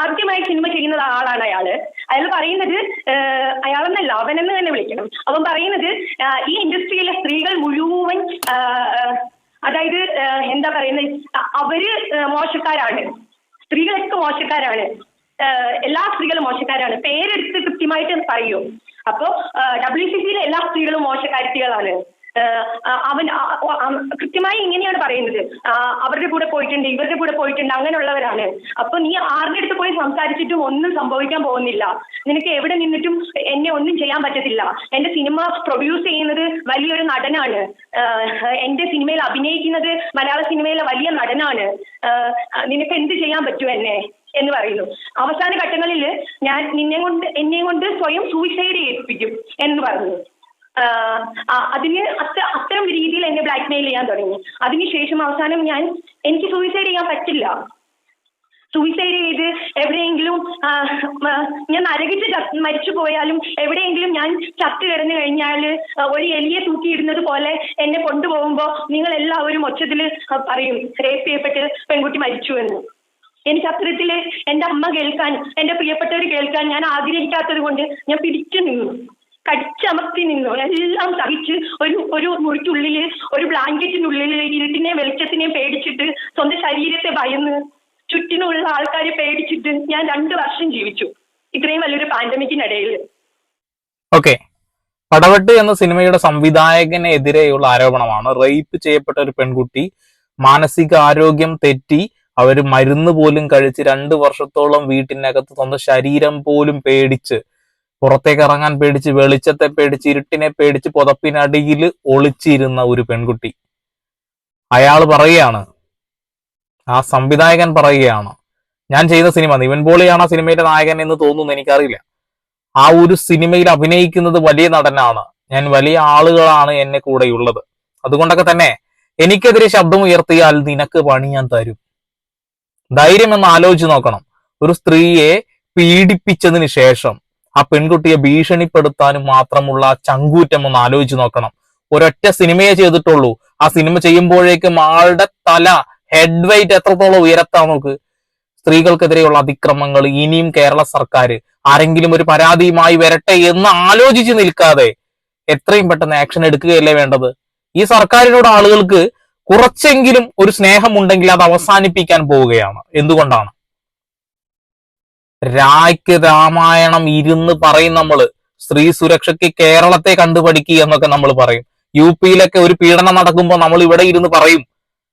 ആദ്യമായി സിനിമ ചെയ്യുന്ന ആളാണ് അയാൾ. അയാൾ പറയുന്നത് അയാളെന്നല്ല അവനെന്ന് തന്നെ വിളിക്കണം. അവൻ പറയുന്നത് ഈ ഇൻഡസ്ട്രിയിലെ സ്ത്രീകൾ മുഴുവൻ അതായത് എന്താ പറയുന്നത് അവർ മോശക്കാരാണ്. സ്ത്രീകളൊക്കെ മോശക്കാരാണ്. എല്ലാ സ്ത്രീകളും മോശക്കാരാണ്. പേരെടുത്ത് കൃത്യമായിട്ട് പറയൂ. അപ്പോ ഡബ്ല്യു സി സിയിലെ എല്ലാ സ്ത്രീകളും മോശക്കാരികളാണ്. അവൻ കൃത്യമായി ഇങ്ങനെയാണ് പറയുന്നത്. അവരുടെ കൂടെ പോയിട്ടുണ്ട് ഇവരുടെ കൂടെ പോയിട്ടുണ്ട് അങ്ങനെയുള്ളവരാണ്. അപ്പൊ നീ ആരുടെ അടുത്ത് പോയി സംസാരിച്ചിട്ടും ഒന്നും സംഭവിക്കാൻ പോകുന്നില്ല. നിനക്ക് എവിടെ നിന്നിട്ടും എന്നെ ഒന്നും ചെയ്യാൻ പറ്റത്തില്ല. എന്റെ സിനിമ പ്രൊഡ്യൂസ് ചെയ്യുന്നത് വലിയൊരു നടനാണ്. എന്റെ സിനിമയിൽ അഭിനയിക്കുന്നത് മലയാള സിനിമയിലെ വലിയ നടനാണ്. നിനക്ക് എന്ത് ചെയ്യാൻ പറ്റും എന്നെ? എന്ന് പറയുന്നു. അവസാന ഘട്ടങ്ങളിൽ ഞാൻ നിന്നെ കൊണ്ട് എന്നെ കൊണ്ട് സ്വയം സൂയിസൈഡ് ചെയ്യിപ്പിക്കും എന്ന് പറഞ്ഞു. അതിന് അത്ര അത്തരം രീതിയിൽ എന്നെ ബ്ലാക്ക് മെയിൽ ചെയ്യാൻ തുടങ്ങി. അതിനുശേഷം അവസാനം ഞാൻ എനിക്ക് സൂയിസൈഡ് ചെയ്യാൻ പറ്റില്ല. സൂയിസൈഡ് ചെയ്ത് എവിടെയെങ്കിലും ഞാൻ നരകിച്ച് മരിച്ചു പോയാലും എവിടെയെങ്കിലും ഞാൻ ചത്ത് കിടന്നു കഴിഞ്ഞാൽ ഒരു എലിയെ തൂക്കിയിടുന്നത് പോലെ എന്നെ കൊണ്ടുപോകുമ്പോൾ നിങ്ങൾ എല്ലാവരും ഒച്ചത്തിൽ പറയും റേപ്പ് ചെയ്യപ്പെട്ട് പെൺകുട്ടി മരിച്ചു എന്ന്. എനിക്ക് അത്തരത്തിൽ എന്റെ അമ്മ കേൾക്കാൻ എന്റെ പ്രിയപ്പെട്ടവർ കേൾക്കാൻ ഞാൻ ആഗ്രഹിക്കാത്തത് കൊണ്ട് ഞാൻ പിടിച്ചു നിന്നു. കടിച്ചമർത്തി നിന്നു. എല്ലാം സഹിച്ച് ഒരു ഒരു മുറിക്കുള്ളിൽ ഒരു ബ്ലാങ്കറ്റിനുള്ളിൽ ഇരുട്ടിനെ വെളിച്ചത്തിനെയും പേടിച്ചിട്ട് സ്വന്തം ശരീരത്തെ ഭയന്ന് ചുറ്റിനുള്ള ആൾക്കാരെ പേടിച്ചിട്ട് ഞാൻ രണ്ടു വർഷം ജീവിച്ചു. ഇത്രയും വലിയൊരു പാൻഡമിക്കിനിടയിൽ ഓക്കെ. പടവെട്ട് എന്ന സിനിമയുടെ സംവിധായകനെതിരെയുള്ള ആരോപണമാണ് റേപ്പ് ചെയ്യപ്പെട്ട ഒരു പെൺകുട്ടി മാനസിക ആരോഗ്യം തെറ്റി അവർ മരുന്ന് പോലും കഴിച്ച് രണ്ട് വർഷത്തോളം വീട്ടിനകത്ത് സ്വന്തം ശരീരം പോലും പേടിച്ച് പുറത്തേക്ക് ഇറങ്ങാൻ പേടിച്ച് വെളിച്ചത്തെ പേടിച്ച് ഇരുട്ടിനെ പേടിച്ച് പുതപ്പിനടിയിൽ ഒളിച്ചിരുന്ന ഒരു പെൺകുട്ടി. അയാൾ പറയുകയാണ് ആ സംവിധായകൻ പറയുകയാണ് ഞാൻ ചെയ്ത സിനിമ നിവൻ പോളിയാണ് ആ സിനിമയുടെ നായകൻ എന്ന് തോന്നുന്നു എനിക്കറിയില്ല. ആ ഒരു സിനിമയിൽ അഭിനയിക്കുന്നത് വലിയ നടനാണ്. ഞാൻ വലിയ ആളുകളാണ് എന്നെ കൂടെയുള്ളത്. അതുകൊണ്ടൊക്കെ തന്നെ എനിക്കെതിരെ ശബ്ദം ഉയർത്തിയാൽ നിനക്ക് പണി ഞാൻ തരും. ധൈര്യം എന്ന് ആലോചിച്ച് നോക്കണം. ഒരു സ്ത്രീയെ പീഡിപ്പിച്ചതിന് ശേഷം ആ പെൺകുട്ടിയെ ഭീഷണിപ്പെടുത്താനും മാത്രമുള്ള ചങ്കൂറ്റം ഒന്ന് ആലോചിച്ച് നോക്കണം. ഒരൊറ്റ സിനിമയെ ചെയ്തിട്ടുള്ളൂ. ആ സിനിമ ചെയ്യുമ്പോഴേക്കും ആളുടെ തല ഹെഡ് വെയിറ്റ് എത്രത്തോളം ഉയരത്താ നോക്ക്. സ്ത്രീകൾക്കെതിരെയുള്ള അതിക്രമങ്ങൾ ഇനിയും കേരള സർക്കാർ ആരെങ്കിലും ഒരു പരാതിയുമായി വരട്ടെ എന്ന് ആലോചിച്ച് നിൽക്കാതെ എത്രയും പെട്ടെന്ന് ആക്ഷൻ എടുക്കുകയല്ലേ വേണ്ടത്? ഈ സർക്കാരിനോട് ആളുകൾക്ക് കുറച്ചെങ്കിലും ഒരു സ്നേഹമുണ്ടെങ്കിൽ അത് അവസാനിപ്പിക്കാൻ പോവുകയാണ്. എന്തുകൊണ്ടാണ്? രായ്ക്ക് രാമായണം ഇരുന്ന് പറയും നമ്മൾ സ്ത്രീ സുരക്ഷയ്ക്ക് കേരളത്തെ കണ്ടുപഠിക്കുക എന്നൊക്കെ നമ്മൾ പറയും. യു പിയിലൊക്കെ ഒരു പീഡനം നടക്കുമ്പോൾ നമ്മൾ ഇവിടെ ഇരുന്ന് പറയും.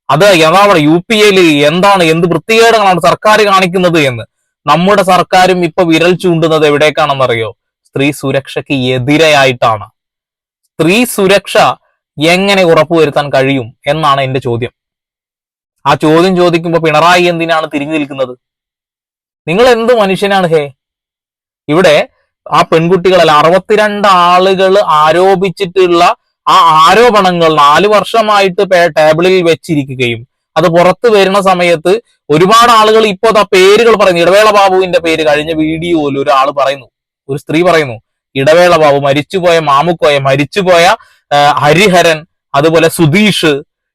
അത് എന്താണ് യു പി എയിൽ എന്താണ് എന്ത് വൃത്തികേടുകളാണ് സർക്കാർ കാണിക്കുന്നത് എന്ന്. നമ്മുടെ സർക്കാരും ഇപ്പൊ വിരൽ ചൂണ്ടുന്നത് എവിടേക്കാണെന്നറിയോ? സ്ത്രീ സുരക്ഷയ്ക്ക് എതിരെയായിട്ടാണ്. സ്ത്രീ സുരക്ഷ എങ്ങനെ ഉറപ്പുവരുത്താൻ കഴിയും എന്നാണ് എന്റെ ചോദ്യം. ആ ചോദ്യം ചോദിക്കുമ്പോൾ പിണറായി എന്തിനാണ് തിരിഞ്ഞു നിൽക്കുന്നത്? നിങ്ങൾ എന്ത് മനുഷ്യനാണ് ഹേ? ഇവിടെ ആ പെൺകുട്ടികളല്ല അറുപത്തിരണ്ട് ആളുകൾ ആരോപിച്ചിട്ടുള്ള ആ ആരോപണങ്ങൾ നാല് വർഷമായിട്ട് ടേബിളിൽ വെച്ചിരിക്കുകയും അത് പുറത്തു വരുന്ന സമയത്ത് ഒരുപാട് ആളുകൾ ഇപ്പോൾ ആ പേരുകൾ പറയുന്നു. ഇടവേള ബാബുവിന്റെ പേര് കഴിഞ്ഞ വീഡിയോയിൽ ഒരാൾ പറയുന്നു. ഒരു സ്ത്രീ പറയുന്നു ഇടവേള ബാബു മരിച്ചുപോയ മാമുക്കോയ മരിച്ചുപോയ ഹരിഹരൻ അതുപോലെ സുധീഷ്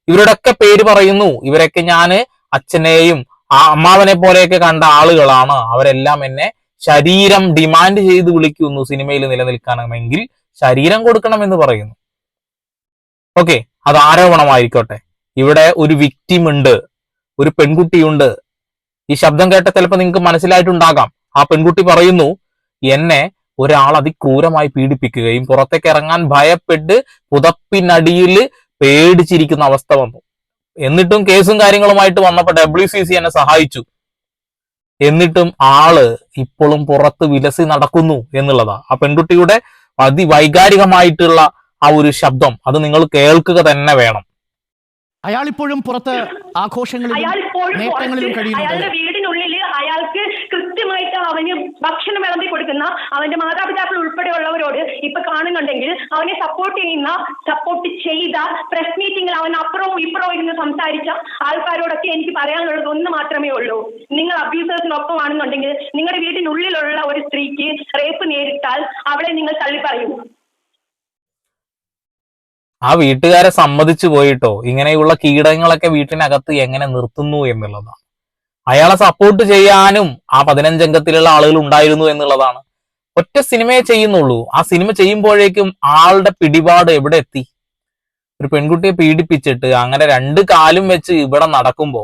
ഇവരുടെയൊക്കെ പേര് പറയുന്നു. ഇവരൊക്കെ ഞാൻ അച്ഛനെയും ആ അമ്മാവനെ പോലെയൊക്കെ കണ്ട ആളുകളാണ് അവരെല്ലാം എന്നെ ശരീരം ഡിമാൻഡ് ചെയ്ത് വിളിക്കുന്നു സിനിമയിൽ നിലനിൽക്കണമെങ്കിൽ ശരീരം കൊടുക്കണം എന്ന് പറയുന്നു. ഓക്കെ അത് ആരോപണമായിരിക്കോട്ടെ. ഇവിടെ ഒരു വിക്ടിം ഉണ്ട് ഒരു പെൺകുട്ടിയുണ്ട്. ഈ ശബ്ദം കേട്ട ചിലപ്പോൾ നിങ്ങൾക്ക് മനസ്സിലായിട്ടുണ്ടാകാം. ആ പെൺകുട്ടി പറയുന്നു എന്നെ ഒരാൾ അതിക്രൂരമായി പീഡിപ്പിക്കുകയും പുറത്തേക്ക് ഇറങ്ങാൻ ഭയപ്പെട്ട് പുതപ്പിനടിയിൽ പേടിച്ചിരിക്കുന്ന അവസ്ഥ വന്നു. എന്നിട്ടും കേസും കാര്യങ്ങളുമായിട്ട് വന്നപ്പോൾ ഡബ്ല്യു സി സി എന്നെ സഹായിച്ചു. എന്നിട്ടും ആൾ ഇപ്പോഴും പുറത്ത് വിലസി നടക്കുന്നു എന്നുള്ളതാ. ആ പെൺകുട്ടിയുടെ അതിവൈകാരികമായിട്ടുള്ള ആ ഒരു ശബ്ദം അത് നിങ്ങൾ കേൾക്കുക തന്നെ വേണം. അയാൾ ഇപ്പോഴും പുറത്ത് ആഘോഷങ്ങളിലും അയാൾ ഇപ്പോഴും നേട്ടങ്ങളിലും കഴിയുന്നുണ്ട് ഭക്ഷണം വിളമ്പി കൊടുക്കുന്ന അവന്റെ മാതാപിതാക്കൾ ഉൾപ്പെടെയുള്ളവരോട് ഇപ്പൊ കാണുന്നുണ്ടെങ്കിൽ അവനെ സപ്പോർട്ട് ചെയ്യുന്ന സപ്പോർട്ട് ചെയ്ത പ്രസ് മീറ്റിംഗിൽ അവൻ അപ്പുറവും ഇപ്പുറവും ഇരുന്ന് സംസാരിച്ച ആൾക്കാരോടൊക്കെ എനിക്ക് പറയാനുള്ളത് ഒന്ന് മാത്രമേ ഉള്ളൂ. നിങ്ങൾ അബ്യൂസേഴ്സിനൊപ്പം ആണെന്നുണ്ടെങ്കിൽ നിങ്ങളുടെ വീടിനുള്ളിലുള്ള ഒരു സ്ത്രീക്ക് റേപ്പ് നേരിട്ടാൽ അവളെ നിങ്ങൾ തള്ളി പറയും ആ വീട്ടുകാരെ സമ്മതിച്ചു പോയിട്ടോ? ഇങ്ങനെയുള്ള കീടങ്ങളൊക്കെ വീട്ടിനകത്ത് എങ്ങനെ നിർത്തുന്നു എന്നുള്ളതാണ്. അയാളെ സപ്പോർട്ട് ചെയ്യാനും ആ പതിനഞ്ചംഗത്തിലുള്ള ആളുകൾ ഉണ്ടായിരുന്നു എന്നുള്ളതാണ്. ഒറ്റ സിനിമയെ ചെയ്യുന്നുള്ളൂ. ആ സിനിമ ചെയ്യുമ്പോഴേക്കും ആളുടെ പിടിപാട് എവിടെ എത്തി? ഒരു പെൺകുട്ടിയെ പീഡിപ്പിച്ചിട്ട് അങ്ങനെ രണ്ട് കാലും വെച്ച് ഇവിടെ നടക്കുമ്പോ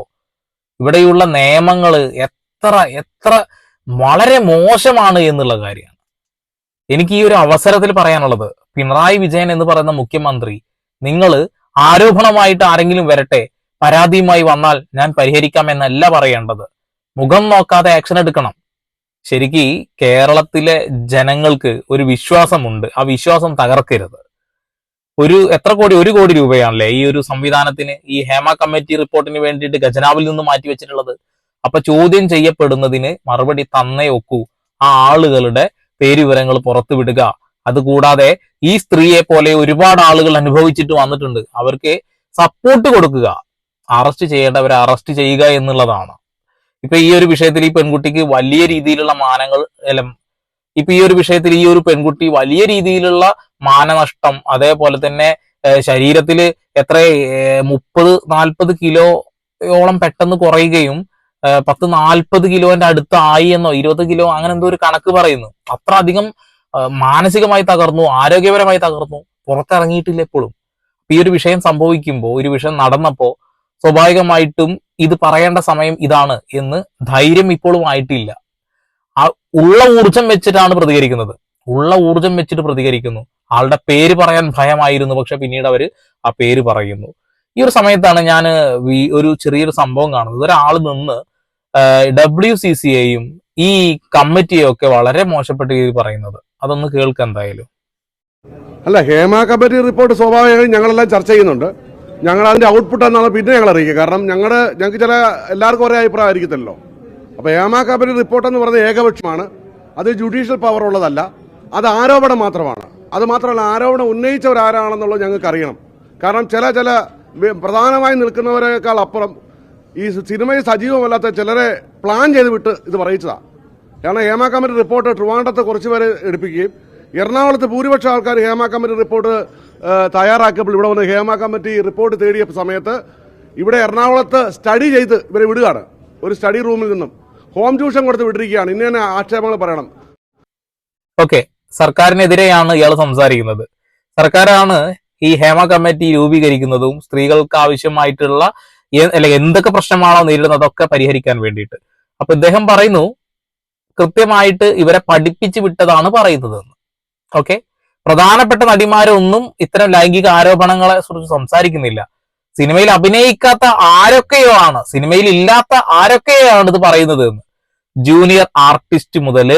ഇവിടെയുള്ള നിയമങ്ങൾ എത്ര എത്ര വളരെ മോശമാണ് എന്നുള്ള കാര്യമാണ്. എനിക്ക് ഈ ഒരു അവസരത്തിൽ പറയാനുള്ളത് പിണറായി വിജയൻ എന്ന് പറയുന്ന മുഖ്യമന്ത്രി നിങ്ങൾ ആരോപണമായിട്ട് ആരെങ്കിലും വരട്ടെ പരാതിയുമായി വന്നാൽ ഞാൻ പരിഹരിക്കാമെന്നല്ല പറയേണ്ടത്. മുഖം നോക്കാതെ ആക്ഷൻ എടുക്കണം. ശരിക്ക് കേരളത്തിലെ ജനങ്ങൾക്ക് ഒരു വിശ്വാസമുണ്ട്. ആ വിശ്വാസം തകർക്കരുത്. ഒരു എത്ര കോടി ഒരു കോടി രൂപയാണല്ലേ ഈ ഒരു സംവിധാനത്തിന് ഈ ഹേമ കമ്മിറ്റി റിപ്പോർട്ടിന് വേണ്ടിയിട്ട് ഖജനാവിൽ നിന്ന് മാറ്റി വെച്ചിട്ടുള്ളത്? അപ്പൊ ചോദ്യം ചെയ്യപ്പെടുന്നതിന് മറുപടി തന്നേ ഒക്കൂ. ആ ആളുകളുടെ പേരുവിവരങ്ങൾ പുറത്തുവിടുക. അതുകൂടാതെ ഈ സ്ത്രീയെ പോലെ ഒരുപാട് ആളുകൾ അനുഭവിച്ചിട്ട് വന്നിട്ടുണ്ട്. അവർക്ക് സപ്പോർട്ട് കൊടുക്കുക. അറസ്റ്റ് ചെയ്യേണ്ടവരെ അറസ്റ്റ് ചെയ്യുക എന്നുള്ളതാണ്. ഇപ്പൊ ഈ ഒരു വിഷയത്തിൽ ഈ പെൺകുട്ടിക്ക് വലിയ രീതിയിലുള്ള മാനങ്ങൾ എല്ലാം ഇപ്പൊ ഈ ഒരു വിഷയത്തിൽ ഈ ഒരു പെൺകുട്ടി വലിയ രീതിയിലുള്ള മാനനഷ്ടം അതേപോലെ തന്നെ ശരീരത്തിൽ എത്ര മുപ്പത് നാൽപ്പത് കിലോയോളം പെട്ടെന്ന് കുറയുകയും പത്ത് നാൽപ്പത് കിലോന്റെ അടുത്ത് ആയി എന്നോ ഇരുപത് കിലോ അങ്ങനെ എന്തോ ഒരു കണക്ക് പറയുന്നു. അത്ര അധികം മാനസികമായി തകർന്നു ആരോഗ്യപരമായി തകർന്നു പുറത്തിറങ്ങിയിട്ടില്ല എപ്പോഴും. ഈ ഒരു വിഷയം സംഭവിക്കുമ്പോൾ ഒരു വിഷയം നടന്നപ്പോ സ്വാഭാവികമായിട്ടും ഇത് പറയേണ്ട സമയം ഇതാണ് എന്ന് ധൈര്യം ഇപ്പോഴും ആയിട്ടില്ല. ആ ഉള്ള ഊർജം വെച്ചിട്ടാണ് പ്രതികരിക്കുന്നത്. ഉള്ള ഊർജം വെച്ചിട്ട് പ്രതികരിക്കുന്നു. ആളുടെ പേര് പറയാൻ ഭയമായിരുന്നു പക്ഷെ പിന്നീട് അവർ ആ പേര് പറയുന്നു. ഈ ഒരു സമയത്താണ് ഞാൻ ഒരു ചെറിയൊരു സംഭവം കാണുന്നത്. ഒരാൾ നിന്ന് ഡബ്ല്യു സി സി എയും ഈ കമ്മിറ്റിയെ ഒക്കെ വളരെ മോശപ്പെട്ട രീതിയിൽ പറയുന്നത്. അതൊന്ന് കേൾക്കാം എന്തായാലും. അല്ല ഹേമ കമ്മിറ്റി റിപ്പോർട്ട് സ്വാഭാവികമായും ഞങ്ങളെല്ലാം ചർച്ച ചെയ്യുന്നുണ്ട്. ഞങ്ങൾ അതിന്റെ ഔട്ട്പുട്ട് എന്നാണ് പിന്നെ ഞങ്ങൾ അറിയിക്കുക കാരണം ഞങ്ങളുടെ ഞങ്ങൾക്ക് ചില എല്ലാവർക്കും ഒരേ അഭിപ്രായം ആയിരിക്കത്തില്ലല്ലോ. അപ്പോൾ ഏമാ കമ്മിറ്റി റിപ്പോർട്ട് എന്ന് പറയുന്നത് ഏകപക്ഷമാണ്. അത് ജുഡീഷ്യൽ പവർ ഉള്ളതല്ല. അത് ആരോപണം മാത്രമാണ്. അത് മാത്രമല്ല ആരോപണം ഉന്നയിച്ചവരാരാണെന്നുള്ളത് ഞങ്ങൾക്ക് അറിയണം കാരണം ചില ചില പ്രധാനമായി നിൽക്കുന്നവരെക്കാൾ അപ്പുറം ഈ സിനിമയിൽ സജീവമല്ലാത്ത ചിലരെ പ്ലാൻ ചെയ്ത് വിട്ട് ഇത് പറയിച്ചതാണ് കാരണം ഹേമ കമ്മിറ്റി റിപ്പോർട്ട് ട്രിവാൻഡ്രത്ത് കുറച്ച് എടുപ്പിക്കുകയും എറണാകുളത്ത് ഭൂരിപക്ഷം ആൾക്കാർ ഹേമ കമ്മിറ്റി റിപ്പോർട്ട് തയ്യാറാക്കിയപ്പോൾ ഇവിടെ വന്ന് ഹേമ കമ്മിറ്റി റിപ്പോർട്ട് തേടിയ സമയത്ത് ഇവിടെ എറണാകുളത്ത് സ്റ്റഡി ചെയ്ത് ഇവരെ വിടുകയാണ്. ഒരു സ്റ്റഡി റൂമിൽ നിന്നും. ഹോം ട്യൂഷൻ കൊടുത്ത് വിട്ടിരിക്കുകയാണ്. ഇന്ന തന്നെ ആക്ഷേപങ്ങൾ പറയണം. ഓക്കെ. സർക്കാരിനെതിരെയാണ് ഇയാൾ സംസാരിക്കുന്നത്. സർക്കാരാണ് ഈ ഹേമ കമ്മിറ്റി രൂപീകരിക്കുന്നതും സ്ത്രീകൾക്ക് ആവശ്യമായിട്ടുള്ള അല്ലെങ്കിൽ എന്തൊക്കെ പ്രശ്നമാണോ നേരിടുന്നത് അതൊക്കെ പരിഹരിക്കാൻ വേണ്ടിയിട്ട്. അപ്പൊ ഇദ്ദേഹം പറയുന്നു കൃത്യമായിട്ട് ഇവരെ പഠിപ്പിച്ചു വിട്ടതാണ് പറയുന്നത് ഓക്കെ പ്രധാനപ്പെട്ട നടിമാരൊന്നും ഇത്തരം ലൈംഗിക ആരോപണങ്ങളെ കുറിച്ച് സംസാരിക്കുന്നില്ല. സിനിമയിൽ അഭിനയിക്കാത്ത ആരൊക്കെയോ ആണ് സിനിമയിൽ ഇല്ലാത്ത ആരൊക്കെയോ ആണ് ഇത് പറയുന്നത് എന്ന്. ജൂനിയർ ആർട്ടിസ്റ്റ് മുതൽ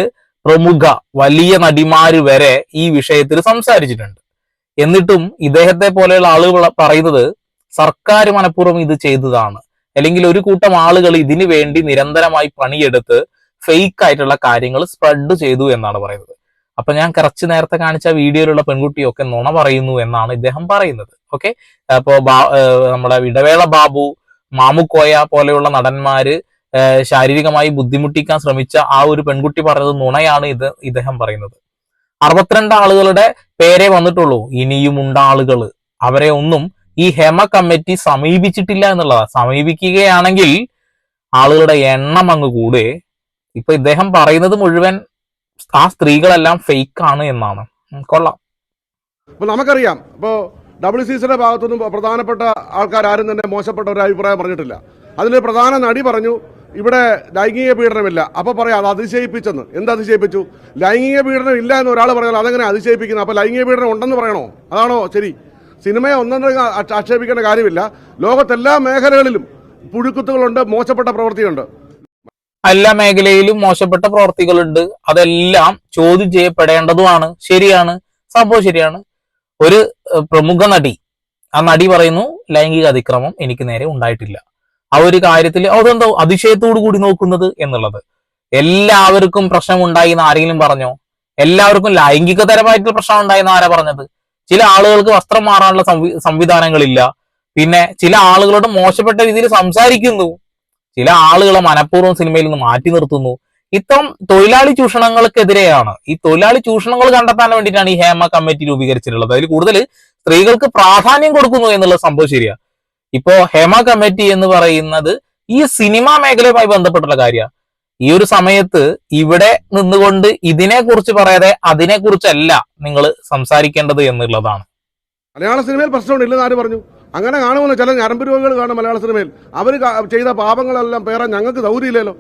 പ്രമുഖ വലിയ നടിമാര് വരെ ഈ വിഷയത്തിൽ സംസാരിച്ചിട്ടുണ്ട്. എന്നിട്ടും ഇദ്ദേഹത്തെ പോലെയുള്ള ആളുകൾ പറയുന്നത് സർക്കാർ മനഃപൂർവം ഇത് ചെയ്തതാണ്. അല്ലെങ്കിൽ ഒരു കൂട്ടം ആളുകൾ ഇതിനു വേണ്ടി നിരന്തരമായി പണിയെടുത്ത് ഫേക്ക് ആയിട്ടുള്ള കാര്യങ്ങൾ സ്പ്രെഡ് ചെയ്തു എന്നാണ് പറയുന്നത്. അപ്പൊ ഞാൻ കുറച്ച് നേരത്തെ കാണിച്ച വീഡിയോയിലുള്ള പെൺകുട്ടിയൊക്കെ നുണ പറയുന്നു എന്നാണ് ഇദ്ദേഹം പറയുന്നത്. ഓക്കെ അപ്പോ ബാ- നമ്മുടെ ഇടവേള ബാബു മാമുക്കോയ പോലെയുള്ള നടന്മാര് ശാരീരികമായി ബുദ്ധിമുട്ടിക്കാൻ ശ്രമിച്ച ആ ഒരു പെൺകുട്ടി പറഞ്ഞത് നുണയാണ് ഇത് ഇദ്ദേഹം പറയുന്നത്. അറുപത്തിരണ്ട് ആളുകളുടെ പേരെ വന്നിട്ടുള്ളൂ. ഇനിയും ഉണ്ട് ആളുകൾ അവരെ ഒന്നും ഈ ഹെമ കമ്മിറ്റി സമീപിച്ചിട്ടില്ല എന്നുള്ളതാണ് സമീപിക്കുകയാണെങ്കിൽ ആളുകളുടെ എണ്ണം അങ്ങ് കൂടെ. ഇപ്പൊ ഇദ്ദേഹം പറയുന്നത് മുഴുവൻ ആ സ്ത്രീകളെല്ലാം ഫേക്ക് ആണ് എന്നാണ് കൊള്ളാം. അപ്പോൾ നമുക്കറിയാം. ഇപ്പോൾ ഡബ്ല്യു സി സിയുടെ ഭാഗത്തുനിന്നും പ്രധാനപ്പെട്ട ആൾക്കാർ ആരും തന്നെ മോശപ്പെട്ട ഒരു അഭിപ്രായം പറഞ്ഞിട്ടില്ല. അതിൽ പ്രധാന നടി പറഞ്ഞു ഇവിടെ ലൈംഗിക പീഡനമില്ല. അപ്പൊ പറയാം അത് അതിശയിപ്പിച്ചെന്ന്. എന്ത് അതിശയിപ്പിച്ചു? ലൈംഗിക പീഡനം ഇല്ല എന്ന് ഒരാൾ പറഞ്ഞാൽ അതെങ്ങനെ അതിശയിപ്പിക്കുന്നത് അപ്പൊ ലൈംഗിക പീഡനം ഉണ്ടെന്ന് പറയണോ? അതാണോ ശരി. സിനിമയെ ഒന്നും ആക്ഷേപിക്കേണ്ട കാര്യമില്ല. ലോകത്തെല്ലാ മേഖലകളിലും പുഴുക്കുത്തുകളുണ്ട് മോശപ്പെട്ട പ്രവൃത്തിയുണ്ട്. എല്ലാ മേഖലയിലും മോശപ്പെട്ട പ്രവർത്തികളുണ്ട്. അതെല്ലാം ചോദ്യം ചെയ്യപ്പെടേണ്ടതുമാണ്. ശരിയാണ്. സംഭവം ശരിയാണ്. ഒരു പ്രമുഖ നടി. ആ നടി പറയുന്നു ലൈംഗിക അതിക്രമം എനിക്ക് നേരെ ഉണ്ടായിട്ടില്ല. ആ ഒരു കാര്യത്തിൽ അതെന്തോ അതിശയത്തോടു കൂടി നോക്കുന്നത് എന്നുള്ളത്. എല്ലാവർക്കും പ്രശ്നം ഉണ്ടായി എന്ന് ആരെങ്കിലും പറഞ്ഞോ? എല്ലാവർക്കും ലൈംഗികതരമായിട്ടുള്ള പ്രശ്നം ഉണ്ടായി എന്ന് ആരാ പറഞ്ഞത്? ചില ആളുകൾക്ക് വസ്ത്രം മാറാനുള്ള സംവി സംവിധാനങ്ങളില്ല. പിന്നെ ചില ആളുകളോട് മോശപ്പെട്ട രീതിയിൽ സംസാരിക്കുന്നു. ചില ആളുകളെ മനഃപൂർവം സിനിമയിൽ നിന്ന് മാറ്റി നിർത്തുന്നു. ഇത്തരം തൊഴിലാളി ചൂഷണങ്ങൾക്കെതിരെയാണ്. ഈ തൊഴിലാളി ചൂഷണങ്ങൾ കണ്ടെത്താൻ വേണ്ടിയിട്ടാണ് ഈ ഹേമ കമ്മിറ്റി രൂപീകരിച്ചിട്ടുള്ളത്. അതിൽ കൂടുതൽ സ്ത്രീകൾക്ക് പ്രാധാന്യം കൊടുക്കുന്നു എന്നുള്ള സംഭവം ശരിയാ. ഇപ്പോ ഹേമ കമ്മിറ്റി എന്ന് പറയുന്നത് ഈ സിനിമാ മേഖലയുമായി ബന്ധപ്പെട്ടുള്ള കാര്യമാണ് ഈ ഒരു സമയത്ത് ഇവിടെ നിന്നുകൊണ്ട് ഇതിനെ കുറിച്ച് പറയാതെ അതിനെ കുറിച്ചല്ല നിങ്ങൾ സംസാരിക്കേണ്ടത് എന്നുള്ളതാണ്. മലയാള സിനിമയിൽ പ്രശ്നമുണ്ട്. ഇല്ലെന്ന് ആര് പറഞ്ഞു? അങ്ങനെ കാണുമെന്ന് ചില ഞരമ്പ് രോഗികൾ കാണും മലയാള സിനിമയിൽ. അവർ ചെയ്ത പാപങ്ങളെല്ലാം പേരാൻ ഞങ്ങൾക്ക് സൗകര്യമില്ലല്ലോ.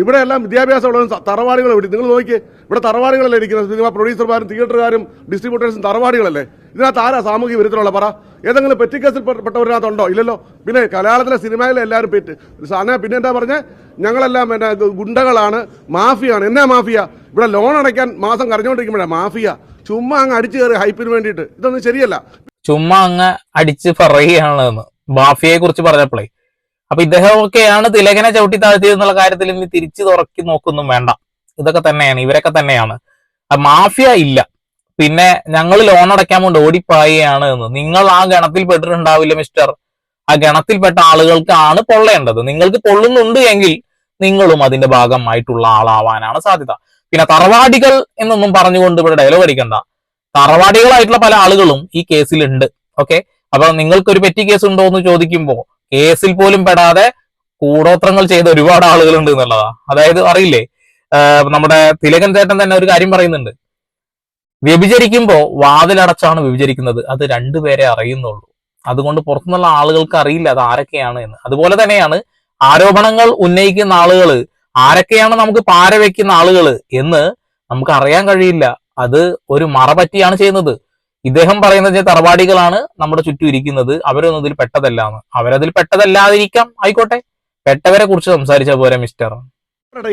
ഇവിടെ എല്ലാം വിദ്യാഭ്യാസമുള്ള തറവാടികൾ ഇവിടെ നിങ്ങൾ നോക്കിയേ ഇവിടെ തറവാടികളല്ലേ ഇരിക്കുന്നത്? സിനിമ പ്രൊഡ്യൂസർമാരും തിയേറ്ററുകാരും ഡിസ്ട്രിബ്യൂട്ടേഴ്സും തറവാടികളല്ലേ? ഇതിനകത്ത് ആരാ സാമൂഹിക വിരുദ്ധമുള്ള പറ? ഏതെങ്കിലും പെറ്റിക്കേസിൽ പെട്ടവരിനകത്തുണ്ടോ ഇല്ലല്ലോ. പിന്നെ കലാലയത്തിലെ സിനിമയിലെ എല്ലാവരും പെറ്റ് സാധനം പിന്നെ എന്താ പറഞ്ഞേ? ഞങ്ങളെല്ലാം പിന്നെ ഗുണ്ടകളാണ് മാഫിയാണ്. എന്നാ മാഫിയ? ഇവിടെ ലോൺ അടയ്ക്കാൻ മാസം കരഞ്ഞുകൊണ്ടിരിക്കുമ്പോഴാണ് മാഫിയ. ചുമ്മാ അങ്ങ് അടിച്ചു കയറി ഹൈപ്പിന് വേണ്ടിയിട്ട്. ഇതൊന്നും ശരിയല്ല. ചുമ്മാ അങ്ങ് അടിച്ച് പറയുകയാണെന്ന്. ബാഫിയെ കുറിച്ച് പറഞ്ഞപ്പോഴേ അപ്പൊ ഇദ്ദേഹമൊക്കെയാണ് തിലകനെ ചവിട്ടി താഴ്ത്തിയത് എന്നുള്ള കാര്യത്തിൽ ഇനി തിരിച്ചു തുറക്കി നോക്കൊന്നും വേണ്ട. ഇതൊക്കെ തന്നെയാണ് ഇവരൊക്കെ തന്നെയാണ്. മാഫിയ ഇല്ല. പിന്നെ ഞങ്ങൾ ലോൺ അടയ്ക്കാൻ കൊണ്ട് ഓടിപ്പായാണ് എന്ന്. നിങ്ങൾ ആ ഗണത്തിൽ പെട്ടിട്ടുണ്ടാവില്ല മിസ്റ്റർ ആ ഗണത്തിൽപ്പെട്ട ആളുകൾക്കാണ് പൊള്ളേണ്ടത്. നിങ്ങൾക്ക് പൊള്ളുന്നുണ്ട് എങ്കിൽ നിങ്ങളും അതിന്റെ ഭാഗമായിട്ടുള്ള ആളാവാനാണ് സാധ്യത. പിന്നെ തറവാടികൾ എന്നൊന്നും പറഞ്ഞുകൊണ്ട് ഇവിടെ ഡയലോഗ് അടിക്കണ്ട. തറവാടികളായിട്ടുള്ള പല ആളുകളും ഈ കേസിലുണ്ട്. ഓക്കെ അപ്പൊ നിങ്ങൾക്ക് ഒരു പെറ്റി കേസ് ഉണ്ടോ എന്ന് ചോദിക്കുമ്പോൾ കേസിൽ പോലും പെടാതെ കൂടോത്രങ്ങൾ ചെയ്ത ഒരുപാട് ആളുകളുണ്ട് എന്നുള്ളതാ. അതായത് അറിയില്ലേ? നമ്മുടെ തിലകൻ ചേട്ടൻ തന്നെ ഒരു കാര്യം പറയുന്നുണ്ട്. വ്യഭിചരിക്കുമ്പോ വാതിലടച്ചാണ് വ്യഭിചരിക്കുന്നത്. അത് രണ്ടുപേരെ അറിയുന്നുള്ളൂ. അതുകൊണ്ട് പുറത്തുനിന്നുള്ള ആളുകൾക്ക് അറിയില്ല അത് ആരൊക്കെയാണ് എന്ന്. അതുപോലെ തന്നെയാണ് ആരോപണങ്ങൾ ഉന്നയിക്കുന്ന ആളുകൾ ആരൊക്കെയാണ് നമുക്ക് പാര വെക്കുന്ന ആളുകൾ എന്ന് നമുക്ക് അറിയാൻ കഴിയില്ല. അത് ഒരു മറ പറ്റിയാണ് ചെയ്യുന്നത്. ഇദ്ദേഹം പറയുന്നത് തറവാടികളാണ് നമ്മുടെ ചുറ്റും ഇരിക്കുന്നത്. അവരൊന്നും ഇതിൽ പെട്ടതല്ലാന്ന് അവരതിൽ പെട്ടതല്ലാതിരിക്കാം. ആയിക്കോട്ടെ. പെട്ടവരെ കുറിച്ച് സംസാരിച്ച പോരെ മിസ്റ്റർ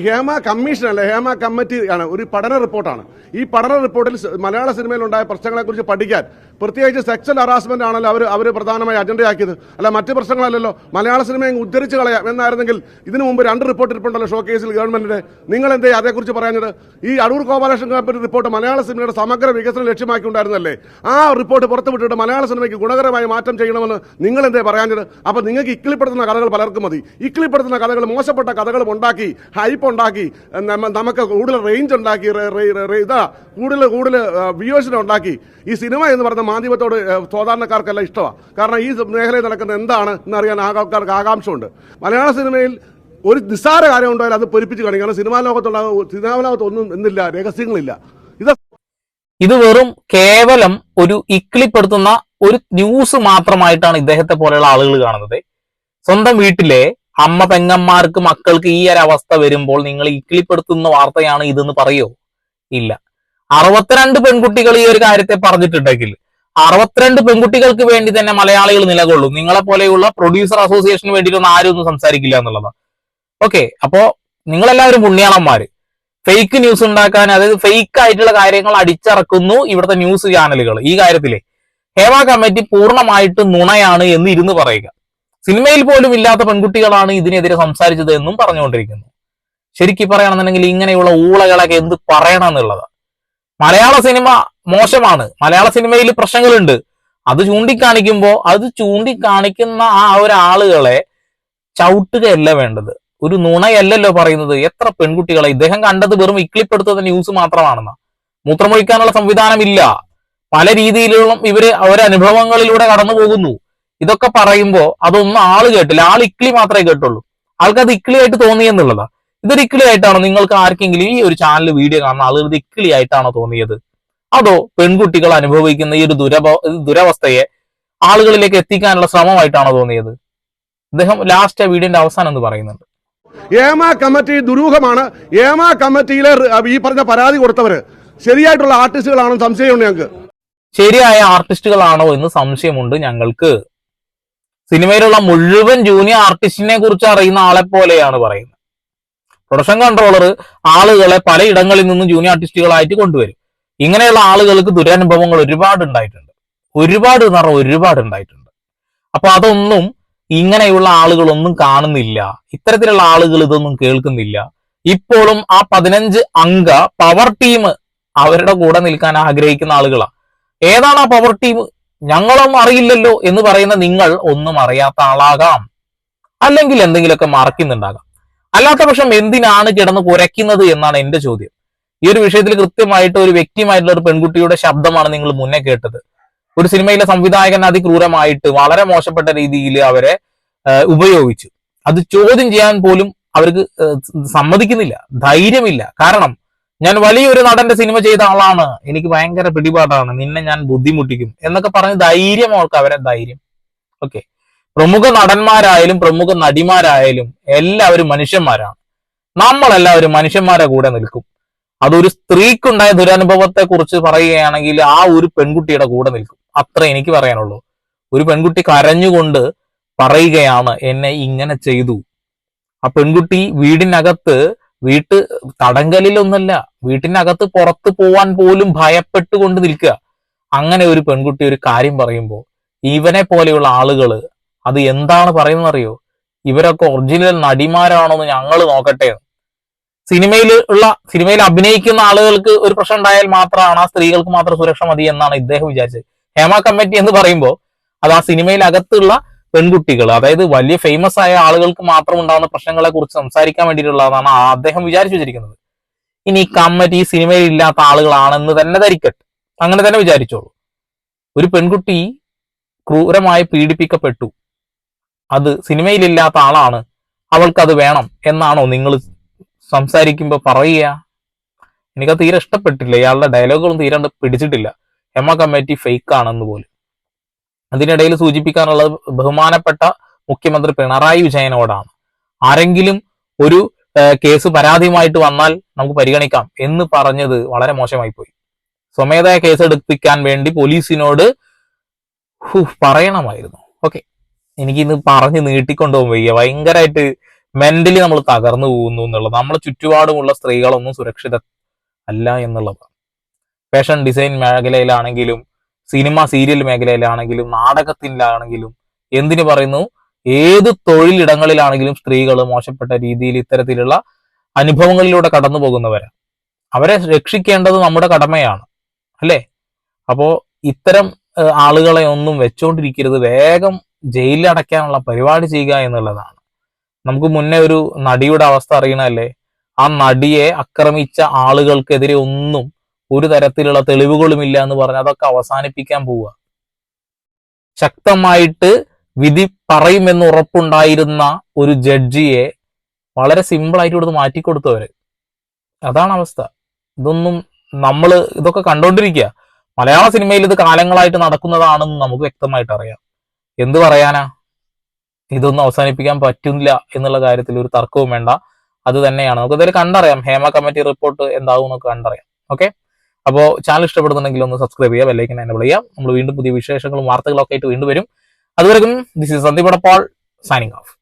ഹേമ കമ്മീഷൻ അല്ല? ഹേമ കമ്മിറ്റി ആണ്. ഒരു പഠന റിപ്പോർട്ടാണ്. ഈ പഠന റിപ്പോർട്ടിൽ മലയാള സിനിമയിൽ ഉണ്ടായ പ്രശ്നങ്ങളെ കുറിച്ച് പഠിക്കാൻ പ്രത്യേകിച്ച് സെക്സൽ ഹറാസ്മെന്റ് ആണല്ലോ അവർ അവർ പ്രധാനമായി അജണ്ടയാക്കിയത് അല്ല മറ്റ് പ്രശ്നങ്ങളല്ലല്ലോ. മലയാള സിനിമയെ ഉദ്ധരിച്ച് കളയാം എന്നായിരുന്നെങ്കിൽ ഇതിനു മുമ്പ് രണ്ട് റിപ്പോർട്ട് ഇരിപ്പുണ്ടല്ലോ ഷോ കേസിൽ ഗവൺമെന്റിന്റെ. നിങ്ങൾ എന്തേ അതേക്കുറിച്ച് പറയാഞ്ഞത്? ഈ അടൂർ കോർപ്പറേഷൻ കമ്മിറ്റി റിപ്പോർട്ട് മലയാള സിനിമയുടെ സമഗ്ര വികസനം ലക്ഷ്യമാക്കി ഉണ്ടായിരുന്നല്ലേ ആ റിപ്പോർട്ട് പുറത്തുവിട്ടിട്ട് മലയാള സിനിമയ്ക്ക് ഗുണകരമായി മാറ്റം ചെയ്യണമെന്ന് നിങ്ങൾ എന്തേ പറയാഞ്ഞത്? അപ്പൊ നിങ്ങൾക്ക് ഇക്കിളിപ്പെടുത്തുന്ന കഥകൾ പലർക്കും മതി. ഇക്കിളിപ്പെടുത്തുന്ന കഥകൾ മോശപ്പെട്ട കഥകളും ഉണ്ടാക്കി ഹൈപ്പ് ഉണ്ടാക്കി നമുക്ക് കൂടുതൽ റേഞ്ച് ഉണ്ടാക്കി ഇതാ കൂടുതൽ കൂടുതൽ വ്യൂവേഴ്സിനെ ഉണ്ടാക്കി. ഈ സിനിമ എന്ന് പറയുന്ന മാധ്യമത്തോട് സാധാരണക്കാർക്കെല്ലാം ഇഷ്ടമാണ് കാരണം ഈ മേഖലയിൽ നടക്കുന്ന എന്താണ് എന്നറിയാൻ ആൾക്കാർക്ക് ആകാംക്ഷയുണ്ട്. മലയാള സിനിമയിൽ ഒരു നിസ്സാര കാര്യം ഉണ്ടായാലും അത് പൊരിപ്പിച്ച് കാണിക്കും. കാരണം സിനിമാ ലോകത്തുള്ള സിനിമാ ലോകത്ത് ഒന്നും എന്നില്ല രഹസ്യങ്ങളില്ല. ഇത് ഇത് വെറും കേവലം ഒരു ഇക്ലിപ്പെടുത്തുന്ന ഒരു ന്യൂസ് മാത്രമായിട്ടാണ് ഇദ്ദേഹത്തെ പോലെയുള്ള ആളുകൾ കാണുന്നത്. സ്വന്തം വീട്ടിലെ അമ്മ പെങ്ങന്മാർക്ക് മക്കൾക്ക് ഈ ഒരു അവസ്ഥ വരുമ്പോൾ നിങ്ങൾ ഇക്കിളിപ്പെടുത്തുന്ന വാർത്തയാണ് ഇതെന്ന് പറയോ? ഇല്ല. അറുപത്തിരണ്ട് പെൺകുട്ടികൾ ഈ ഒരു കാര്യത്തെ പറഞ്ഞിട്ടുണ്ടെങ്കിൽ അറുപത്തിരണ്ട് പെൺകുട്ടികൾക്ക് വേണ്ടി തന്നെ മലയാളികൾ നിലകൊള്ളും. നിങ്ങളെ പോലെയുള്ള പ്രൊഡ്യൂസർ അസോസിയേഷന് വേണ്ടിയിട്ടൊന്നും ആരും ഒന്നും സംസാരിക്കില്ല എന്നുള്ളതാണ് ഓക്കെ അപ്പോ നിങ്ങളെല്ലാവരും പുണ്യാളന്മാര് ഫേക്ക് ന്യൂസ് ഉണ്ടാക്കാൻ അതായത് ഫേക്ക് ആയിട്ടുള്ള കാര്യങ്ങൾ അടിച്ചിറക്കുന്നു ഇവിടുത്തെ ന്യൂസ് ചാനലുകൾ ഈ കാര്യത്തിലെ. ഹേവ കമ്മിറ്റി പൂർണമായിട്ട് നുണയാണ് എന്ന് ഇരുന്ന് പറയുക. സിനിമയിൽ പോലും ഇല്ലാത്ത പെൺകുട്ടികളാണ് ഇതിനെതിരെ സംസാരിച്ചത് എന്നും പറഞ്ഞുകൊണ്ടിരിക്കുന്നു. ശരിക്കും പറയുകയാണെന്നുണ്ടെങ്കിൽ ഇങ്ങനെയുള്ള ഊളകളൊക്കെ എന്ത് പറയണം എന്നുള്ളത്? മലയാള സിനിമ മോശമാണ്. മലയാള സിനിമയിൽ പ്രശ്നങ്ങളുണ്ട്. അത് ചൂണ്ടിക്കാണിക്കുമ്പോൾ അത് ചൂണ്ടിക്കാണിക്കുന്ന ആ ഒരാളുകളെ ചവിട്ടുകയല്ല വേണ്ടത്. ഒരു നുണയല്ലല്ലോ പറയുന്നത്. എത്ര പെൺകുട്ടികളെ? ഇദ്ദേഹം കണ്ടത് വെറും ഇക്ലിപ്പെടുത്തുന്ന ന്യൂസ് മാത്രമാണെന്ന്. മൂത്രമൊഴിക്കാനുള്ള സംവിധാനം ഇല്ല പല രീതിയിലുള്ള ഇവർ അവരനുഭവങ്ങളിലൂടെ കടന്നു പോകുന്നു ഇതൊക്കെ പറയുമ്പോൾ അതൊന്നും ആൾ കേട്ടില്ല. ആൾ ഇക്ലി മാത്രമേ കേട്ടുള്ളൂ. ആൾക്കത് ഇക്ലി ആയിട്ട് തോന്നി എന്നുള്ളതാ. ഇതൊരു ഇക്ലി ആയിട്ടാണോ? നിങ്ങൾക്ക് ആർക്കെങ്കിലും ഈ ഒരു ചാനൽ വീഡിയോ കാണുന്ന ആളുകൾ ഇത് ഇക്ലി ആയിട്ടാണോ തോന്നിയത്? അതോ പെൺകുട്ടികൾ അനുഭവിക്കുന്ന ഈ ഒരു ദുരവ ദുരവസ്ഥയെ ആളുകളിലേക്ക് എത്തിക്കാനുള്ള ശ്രമമായിട്ടാണോ തോന്നിയത്? അദ്ദേഹം ലാസ്റ്റ് വീഡിയോന്റെ അവസാനം എന്ന് പറയുന്നുണ്ട്. ഏമ കമ്മിറ്റി ദുരൂഹമാണ്. ഏമ കമ്മിറ്റിയിലെ ഈ പറഞ്ഞ പരാതി കൊടുത്തവര് ശരിയായിട്ടുള്ള ആർട്ടിസ്റ്റുകളാണെന്ന് സംശയമുണ്ട് ഞങ്ങൾക്ക്. ശരിയായ ആർട്ടിസ്റ്റുകളാണോ എന്ന് സംശയമുണ്ട് ഞങ്ങൾക്ക്. സിനിമയിലുള്ള മുഴുവൻ ജൂനിയർ ആർട്ടിസ്റ്റിനെ കുറിച്ച് അറിയുന്ന ആളെ പോലെയാണ് പറയുന്നത്. പ്രൊഡക്ഷൻ കൺട്രോളർ ആളുകളെ പലയിടങ്ങളിൽ നിന്നും ജൂനിയർ ആർട്ടിസ്റ്റുകളായിട്ട് കൊണ്ടുവരും. ഇങ്ങനെയുള്ള ആളുകൾക്ക് ദുരനുഭവങ്ങൾ ഒരുപാട് ഉണ്ടായിട്ടുണ്ട്. ഒരുപാട് എന്ന് പറഞ്ഞാൽ ഒരുപാട് ഉണ്ടായിട്ടുണ്ട്. അപ്പൊ അതൊന്നും ഇങ്ങനെയുള്ള ആളുകളൊന്നും കാണുന്നില്ല. ഇത്തരത്തിലുള്ള ആളുകൾ ഇതൊന്നും കേൾക്കുന്നില്ല. ഇപ്പോഴും ആ പതിനഞ്ച് അംഗ പവർ ടീം അവരുടെ കൂടെ നിൽക്കാൻ ആഗ്രഹിക്കുന്ന ആളുകളാണ് ഏതാണ് ആ പവർ ടീം ഞങ്ങളൊന്നും അറിയില്ലല്ലോ എന്ന് പറയുന്ന നിങ്ങൾ ഒന്നും അറിയാത്ത ആളാകാം. അല്ലെങ്കിൽ എന്തെങ്കിലുമൊക്കെ മറക്കുന്നുണ്ടാകാം. അല്ലാത്ത പക്ഷം എന്തിനാണ് കിടന്ന് കുരയ്ക്കുന്നത് എന്നാണ് എന്റെ ചോദ്യം. ഈ ഒരു വിഷയത്തിൽ കൃത്യമായിട്ട് ഒരു വ്യക്തിയുമായിട്ടുള്ള ഒരു പെൺകുട്ടിയുടെ ശബ്ദമാണ് നിങ്ങൾ മുന്നേ കേട്ടത്. ഒരു സിനിമയിലെ സംവിധായകൻ അതിക്രൂരമായിട്ട് വളരെ മോശപ്പെട്ട രീതിയിൽ അവരെ ഉപയോഗിച്ചു. അത് ചോദ്യം ചെയ്യാൻ പോലും അവർക്ക് സമ്മതിക്കുന്നില്ല. ധൈര്യമില്ല. കാരണം ഞാൻ വലിയൊരു നടന്റെ സിനിമ ചെയ്ത ആളാണ്. എനിക്ക് ഭയങ്കര പിടിപാടാണ്. നിന്നെ ഞാൻ ബുദ്ധിമുട്ടിക്കും. എന്നൊക്കെ പറഞ്ഞ് ധൈര്യം അവർക്ക് അവരെ ധൈര്യം. ഓക്കെ. പ്രമുഖ നടന്മാരായാലും പ്രമുഖ നടിമാരായാലും എല്ലാവരും മനുഷ്യന്മാരാണ്. നമ്മളെല്ലാവരും മനുഷ്യന്മാരെ കൂടെ നിൽക്കും. അതൊരു സ്ത്രീക്കുണ്ടായ ദുരനുഭവത്തെ കുറിച്ച് പറയുകയാണെങ്കിൽ ആ ഒരു പെൺകുട്ടിയുടെ കൂടെ നിൽക്കും. അത്ര എനിക്ക് പറയാനുള്ളൂ. ഒരു പെൺകുട്ടി കരഞ്ഞുകൊണ്ട് പറയുകയാണ് എന്നെ ഇങ്ങനെ ചെയ്തു. ആ പെൺകുട്ടി വീടിനകത്ത് വീട്ട് തടങ്കലിലൊന്നല്ല വീട്ടിനകത്ത് പുറത്തു പോവാൻ പോലും ഭയപ്പെട്ടുകൊണ്ട് നിൽക്കുക. അങ്ങനെ ഒരു പെൺകുട്ടി ഒരു കാര്യം പറയുമ്പോൾ ഇവനെ പോലെയുള്ള ആളുകൾ അത് എന്താണ് പറയുന്നത് അറിയോ ഇവരൊക്കെ ഒറിജിനൽ നടിമാരാണോന്ന് ഞങ്ങൾ നോക്കട്ടെ. സിനിമയിൽ ഉള്ള സിനിമയിൽ അഭിനയിക്കുന്ന ആളുകൾക്ക് ഒരു പ്രശ്നം ഉണ്ടായാൽ മാത്രമാണ് ആ സ്ത്രീകൾക്ക് മാത്രം സുരക്ഷ മതി എന്നാണ് ഇദ്ദേഹം വിചാരിച്ചത്. ഹേമ കമ്മിറ്റി എന്ന് പറയുമ്പോൾ അത് ആ സിനിമയിൽ അകത്തുള്ള പെൺകുട്ടികൾ അതായത് വലിയ ഫേമസ് ആയ ആളുകൾക്ക് മാത്രം ഉണ്ടാകുന്ന പ്രശ്നങ്ങളെ കുറിച്ച് സംസാരിക്കാൻ വേണ്ടിയിട്ടുള്ളതാണ് അദ്ദേഹം വിചാരിച്ചു വെച്ചിരിക്കുന്നത്. ഇനി കമ്മറ്റി സിനിമയിൽ ഇല്ലാത്ത ആളുകളാണെന്ന് തന്നെ ധരിക്കട്ടെ. അങ്ങനെ തന്നെ വിചാരിച്ചോളൂ. ഒരു പെൺകുട്ടി ക്രൂരമായി പീഡിപ്പിക്കപ്പെട്ടു. അത് സിനിമയിലില്ലാത്ത ആളാണ്. അവൾക്കത് വേണം എന്നാണോ നിങ്ങൾ സംസാരിക്കുമ്പോൾ പറയുക? എനിക്കത് തീരെ ഇഷ്ടപ്പെട്ടില്ല. ഇയാളുടെ ഡയലോഗുകളും തീരെ പിടിച്ചിട്ടില്ല. ഹെമ കമ്മിറ്റി ഫേക്ക് ആണെന്ന് പോലും. അതിനിടയിൽ സൂചിപ്പിക്കാനുള്ളത് ബഹുമാനപ്പെട്ട മുഖ്യമന്ത്രി പിണറായി വിജയനോടാണ്. ആരെങ്കിലും ഒരു കേസ് പരാതിയുമായിട്ട് വന്നാൽ നമുക്ക് പരിഗണിക്കാം എന്ന് പറഞ്ഞത് വളരെ മോശമായി പോയി സ്വമേധയാ കേസ് എടുപ്പിക്കാൻ വേണ്ടി പോലീസിനോട് പറയണമായിരുന്നു. ഓക്കെ. എനിക്കിന്ന് പറഞ്ഞ് നീട്ടിക്കൊണ്ടുപോകാൻ വയ്യ. ഭയങ്കരമായിട്ട് മെന്റലി നമ്മൾ തകർന്നു പോകുന്നു എന്നുള്ളത്. നമ്മളെ ചുറ്റുപാടുമുള്ള സ്ത്രീകളൊന്നും സുരക്ഷിത അല്ല എന്നുള്ളതാണ്. ഫാഷൻ ഡിസൈൻ മേഖലയിലാണെങ്കിലും സിനിമ സീരിയൽ മേഖലയിലാണെങ്കിലും നാടകത്തിലാണെങ്കിലും എന്തിനു പറയുന്നു? ഏത് തൊഴിലിടങ്ങളിലാണെങ്കിലും സ്ത്രീകൾ മോശപ്പെട്ട രീതിയിൽ ഇത്തരത്തിലുള്ള അനുഭവങ്ങളിലൂടെ കടന്നു പോകുന്നവരാണ് അവരെ രക്ഷിക്കേണ്ടത് നമ്മുടെ കടമയാണ് അല്ലേ? അപ്പോ ഇത്തരം ആളുകളെ ഒന്നും വെച്ചുകൊണ്ടിരിക്കരുത് വേഗം ജയിലിൽ അടയ്ക്കാനുള്ള പരിപാടി ചെയ്യുക എന്നുള്ളതാണ്. നമുക്ക് മുന്നേ ഒരു നടിയുടെ അവസ്ഥ അറിയണല്ലേ? ആ നടിയെ ആക്രമിച്ച ആളുകൾക്കെതിരെ ഒന്നും ഒരു തരത്തിലുള്ള തെളിവുകളുമില്ല എന്ന് പറഞ്ഞ് അതൊക്കെ അവസാനിപ്പിക്കാൻ പോവുക. ശക്തമായിട്ട് വിധി പറയുമെന്ന് ഉറപ്പുണ്ടായിരുന്ന ഒരു ജഡ്ജിയെ വളരെ സിമ്പിൾ ആയിട്ട് ഇവിടുന്ന് മാറ്റിക്കൊടുത്തവര്. അതാണ് അവസ്ഥ. ഇതൊന്നും നമ്മൾ ഇതൊക്കെ കണ്ടോണ്ടിരിക്കുക മലയാള സിനിമയിൽ ഇത് കാലങ്ങളായിട്ട് നടക്കുന്നതാണെന്ന് നമുക്ക് വ്യക്തമായിട്ട് അറിയാം. എന്ത് പറയാനാ? ഇതൊന്നും അവസാനിപ്പിക്കാൻ പറ്റുന്നില്ല എന്നുള്ള കാര്യത്തിൽ ഒരു തർക്കവും വേണ്ട. അത് തന്നെയാണ്. നമുക്ക് എന്തായാലും കണ്ടറിയാം. ഹേമ കമ്മിറ്റി റിപ്പോർട്ട് എന്താവും എന്നൊക്കെ കണ്ടറിയാം. ഓക്കെ? അപ്പോൾ ചാനൽ ഇഷ്ടപ്പെടുന്നുണ്ടെങ്കിൽ ഒന്ന് സബ്സ്ക്രൈബ് ചെയ്യുക ബെല്ലൈക്കൻ എനബിൾ ചെയ്യാം നമ്മൾ വീണ്ടും പുതിയ വിശേഷങ്ങളും വാർത്തകളൊക്കെ ആയിട്ട് വീണ്ടും വരും. അതുവരെയും this is Sandeep Adappal signing off